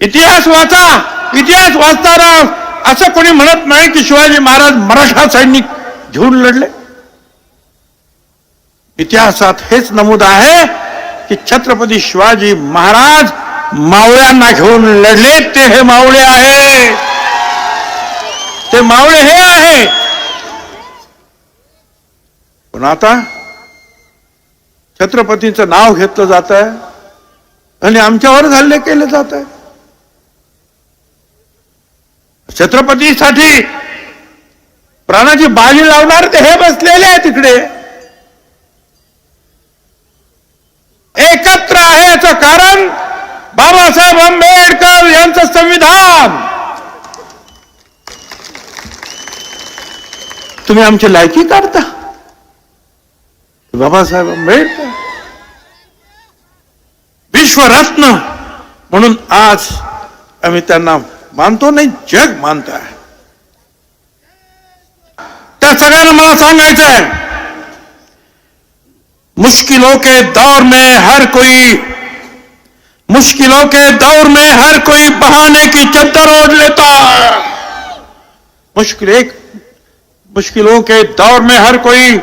इतिहास वाचा इतिहास वाचता वाचताना असं कोणी म्हणत नाही की शिवाजी महाराज मराठा सैनिक घेऊन लढले. इतिहासात हेच नमूद आहे की छत्रपती शिवाजी महाराज मावळ्यांना घेऊन लढले ते हे मावळे आहे. ते मावळे हे आहे. पण आता छत्रपतीचं नाव घेतलं जात आहे आणि आमच्यावर हल्ले केले जात आहे छत्रपतीसाठी प्राणाची बाजी लावणार ते हे बसलेले आहे तिकडे एकत्र आहे याचं कारण बाबासाहेब आंबेडकर यांचं संविधान. तुम्ही आमची लायकी काढता. बाबासाहेब आंबेडकर. विश्वरत्न म्हणून आज आम्ही त्यांना मानतो नाही, जग मानत आहे त्या सगळ्यांना मला मुश्किलों के दौर में हर कोई, मुश्किलों के दौर में हर कोई बहाने की चद्दर ओढ़ लेता है। मुश्किल एक, मुश्किलों के दौर में हर कोई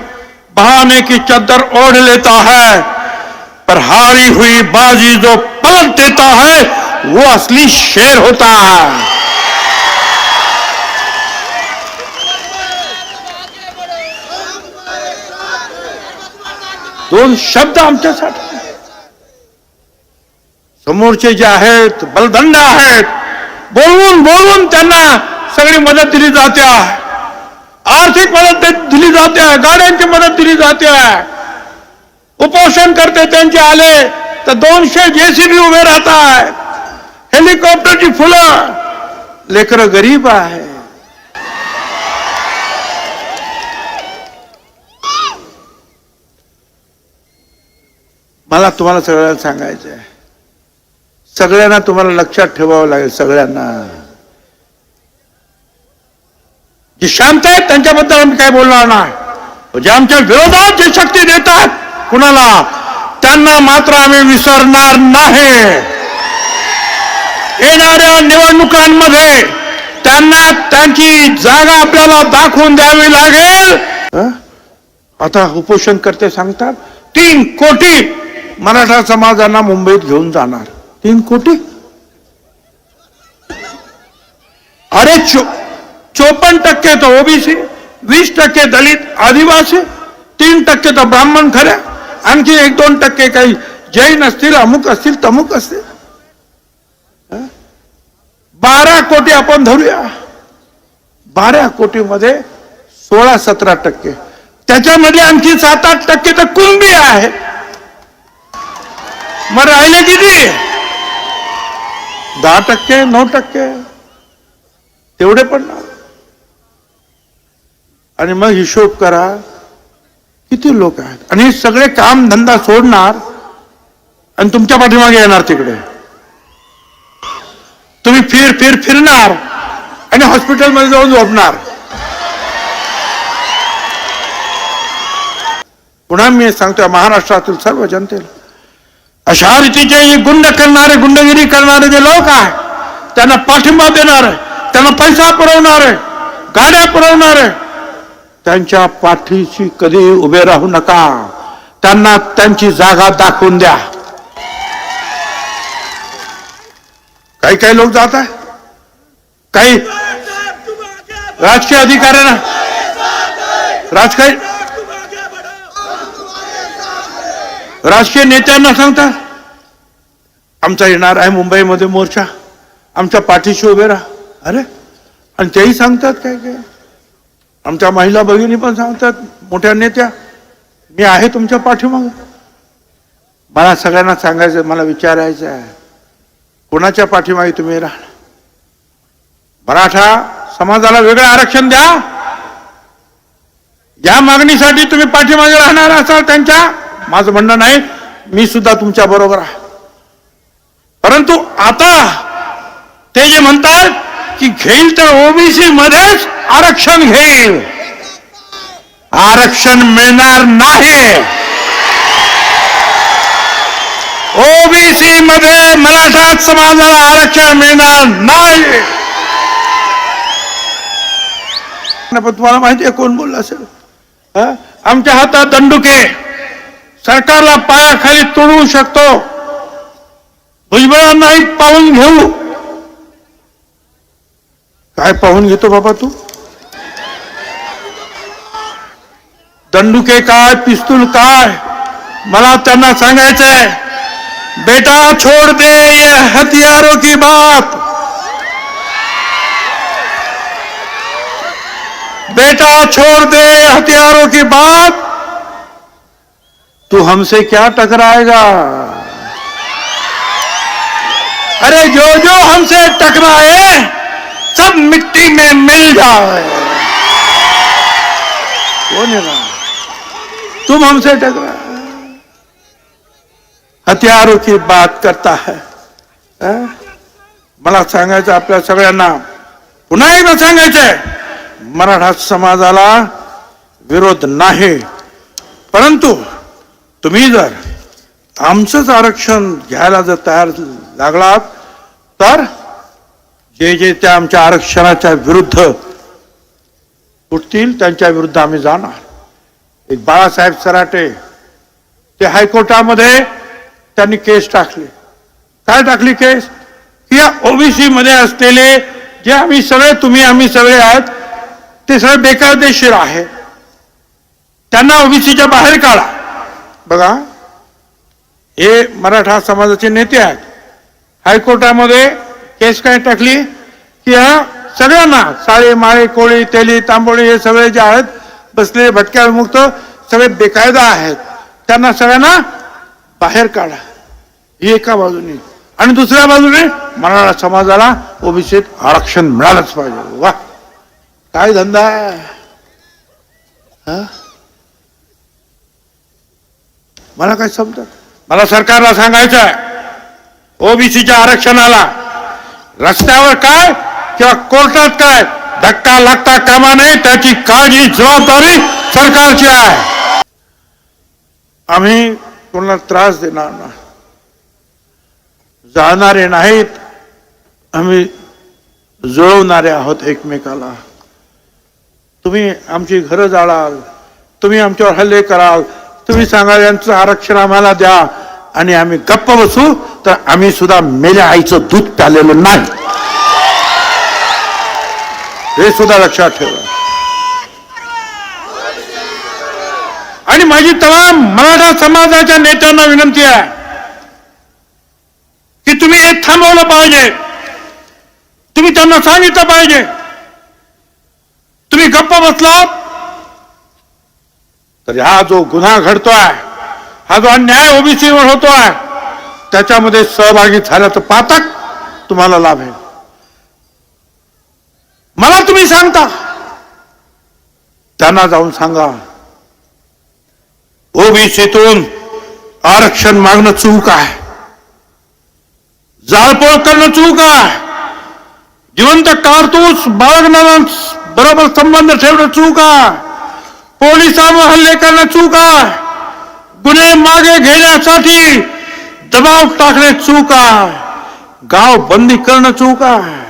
बहाने की चद्दर ओढ़ लेता है, पर हारी हुई बाजी जो पलट देता है वो असली शेर होता दोन शब्द आमच्यासाठी समोरचे जे आहेत बलदंड आहेत बोलवून बोलवून त्यांना सगळी मदत दिली जाते। आर्थिक मदत दिली जाते गाड्यांची मदत दिली जाते। उपोषण करते त्यांचे आले तर दोनशे जेसीबी उभे राहतात। हेलिकॉप्टरची फुलं. लेकरं गरीब आहे. मला तुम्हाला सगळ्यांना सांगायचं आहे. सगळ्यांना तुम्हाला लक्षात ठेवावं लागेल सगळ्यांना. जे शांत आहेत त्यांच्याबद्दल आम्ही काय बोलणार नाही. जे आमच्या विरोधात जे शक्ती देतात कुणाला? त्यांना मात्र आम्ही विसरणार नाही. येणाऱ्या निवडणुकांमध्ये त्यांना त्यांची जागा आपल्याला दाखवून द्यावी लागेल. आता उपोषण करते सांगतात तीन कोटी मराठा समाजांना मुंबईत घेऊन जाणार. तीन कोटी? अरे चो चोपन्न टक्के तर ओबीसी वीस टक्के दलित आदिवासी तीन टक्के तर ब्राह्मण खऱ्या आणखी एक दोन टक्के काही जैन असतील अमुक असतील तमुक असतील हं? बारा कोटी आपण धरूया. बारा कोटीमध्ये सोळा सतरा टक्के. त्याच्यामध्ये आणखी सात आठ टक्के तर कुणबी आहे. मग राहिले किती? दहा टक्के नऊ टक्के. तेवढे पडणार. आणि मग हिशोब करा किती लोक आहेत? आणि सगळे काम धंदा सोडणार आणि तुमच्या पाठीमागे येणार तिकडे. तुम्ही फिर फिर फिरणार. आणि हॉस्पिटलमध्ये जाऊन झोपणार. पुन्हा मी सांगतोय महाराष्ट्रातील सर्व जनतेला अशा रीतीचे गुंड करणारे गुंडगिरी करणारे जे लोक आहे त्यांना पाठिंबा देणार आहे त्यांना पैसा पुरवणार आहे गाड्या पुरवणार आहे त्यांच्या पाठीशी कधी उभे राहू नका. त्यांना त्यांची जागा दाखवून द्या. काही काही लोक जात आहे. काही राजकीय अधिकाऱ्यांना राजकीय राजकीय नेत्यांना सांगता आमचा येणार आहे मुंबईमध्ये मोर्चा. आमच्या पाठीशी उभे राहा. अरे आणि तेही सांगतात काय काय आमच्या महिला भगिनी पण सांगतात मोठ्या नेत्या मी आहे तुमच्या पाठीमाग. मला सगळ्यांना सांगायचं मला विचारायचं आहे. कोणाच्या पाठीमागे तुम्ही राहणार मराठा समाजाला वेगळं आरक्षण द्या. या मागणीसाठी तुम्ही पाठीमागे राहणार असाल त्यांच्या माझं म्हणणं नाही मी सुद्धा तुमच्या बरोबर आहे. परंतु आता ते जे म्हणतात की घेईल तर ओबीसी मध्येच आरक्षण घेईल. आरक्षण मिळणार नाही. ओबीसी मध्ये मराठा समाजाला आरक्षण मिळणार नाही. पण तुम्हाला माहिती आहे कोण बोललं असेल? हा? आमच्या हातात दंडुके. सरकारला पायाखाली तोडवू शकतो. भुजबळांनाही पाहून घेऊ. काय पाहून घेतो बाबा तू? दंडुके काय पिस्तूल काय? मला त्यांना सांगायचंय. बेटा छोड़ दे ये हथियारों की बात। बेटा छोड़ दे हथियारों की बात। तू हमसे क्या टकराएगा? अरे जो जो हमसे टकराए, सब मिट्टी में मिल जाए। कौन नहीं तुम हमसे टकरा हत्यारों की बात करता है मला सांगायचं आपल्या सगळ्यांना. पुन्हा एकदा सांगायचंय मराठा समाजाला विरोध नाही. परंतु तुम्ही जर आमचंच आरक्षण घ्यायला जर तयार लागलात तर जे जे त्या आमच्या आरक्षणाच्या विरुद्ध उठतील त्यांच्या विरुद्ध आम्ही जाणार. एक बाळासाहेब सराटे ते हायकोर्टामध्ये त्यांनी केस टाकली. काय टाकली केस? की या ओबीसी मध्ये असलेले जे आम्ही सगळे तुम्ही आम्ही सगळे आहेत ते सगळे बेकायदेशीर आहे त्यांना ओबीसीच्या बाहेर काढा. बघा हे मराठा समाजाचे नेते आहेत. हायकोर्टामध्ये केस काय टाकली? की या सगळ्यांना साळे माळे कोळी तेली तांबोळी हे सगळे जे आहेत बसलेले भटक्या विमुक्त सगळे बेकायदा आहेत. त्यांना सगळ्यांना बाहेर काढा. ही एका बाजूने. आणि दुसऱ्या बाजूने मराठा समाजाला ओबीसीत आरक्षण मिळालंच पाहिजे. वा. काय धंदा आहे? मला काय समजत? मला सरकारला सांगायचं आहे. ओबीसीच्या आरक्षणाला रस्त्यावर काय किंवा कोर्टात काय धक्का लागता कामा नये त्याची काळजी जबाबदारी सरकारची आहे. आम्ही कोणाला त्रास देणार नाही. जाणारे नाहीत आम्ही जुळवणारे आहोत एकमेकाला. तुम्ही आमची घरं जाळाल तुम्ही आमच्यावर हल्ले कराल तुम्ही सांगाल यांचं आरक्षण आम्हाला द्या. आणि आम्ही गप्प बसू तर आम्ही सुद्धा मेल्या आईचं दूध प्यालेलं नाही. हे सुद्धा लक्षात ठेवा. माझी तमाम मराठा समाजाच्या नेत्यांना विनंती आहे की तुम्ही हे थांबवलं पाहिजे. तुम्ही त्यांना सांगितलं पाहिजे. तुम्ही गप्प बसलात तर हा जो गुन्हा घडतोय हा जो अन्याय ओबीसीवर होतोय त्याच्यामध्ये सहभागी झाल्याचं पातक तुम्हाला लाभेल मला तुम्ही सांगता त्यांना जाऊन सांगा. ओबीसीतून आरक्षण मागणं चूक आहे. जाळपोळ करणं चूक आहे. जिवंत कारतूस बाळगणारा बरोबर संबंध ठेवणं चूक आहे. पोलिसांवर हल्ले करणं चूक आहे. गुन्हे मागे घेण्यासाठी दबाव टाकणे चूक आहे. गाव बंदी करणं चूक आहे.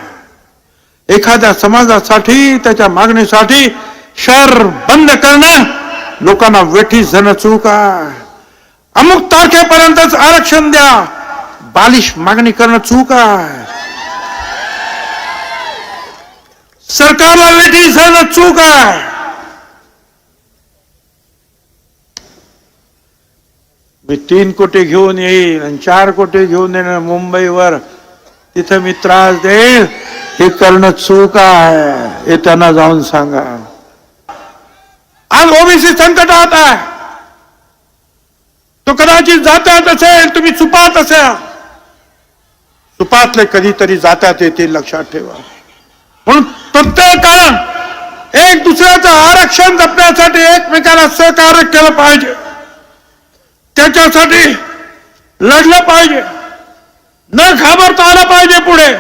एखाद्या समाजासाठी त्याच्या मागणीसाठी शहर बंद करणं लोकांना वेठी जाणं चूक आहे. अमुक तारखेपर्यंतच आरक्षण द्या. बालिश मागणी करणं चूक आहे. सरकारला वेठी जाणं चूक आहे. मी तीन कोटी घेऊन येईल आणि चार कोटी घेऊन येणार मुंबईवर. तिथं मी त्रास देईल. हे करणं चूक आहे. हे त्यांना जाऊन सांगा. आज ओबीसी संकटात आहे तो कदाचित जात्यात असेल तुम्ही चुपात असेल। चुपातले कधीतरी जात्यात येतील लक्षात ठेवा। म्हणून प्रत्येकानं एक दुसऱ्याचं आरक्षण जपण्यासाठी एकमेकाला सहकार्य केलं पाहिजे। त्याच्यासाठी लढलं पाहिजे। न घाबरता आलं पाहिजे पुढे।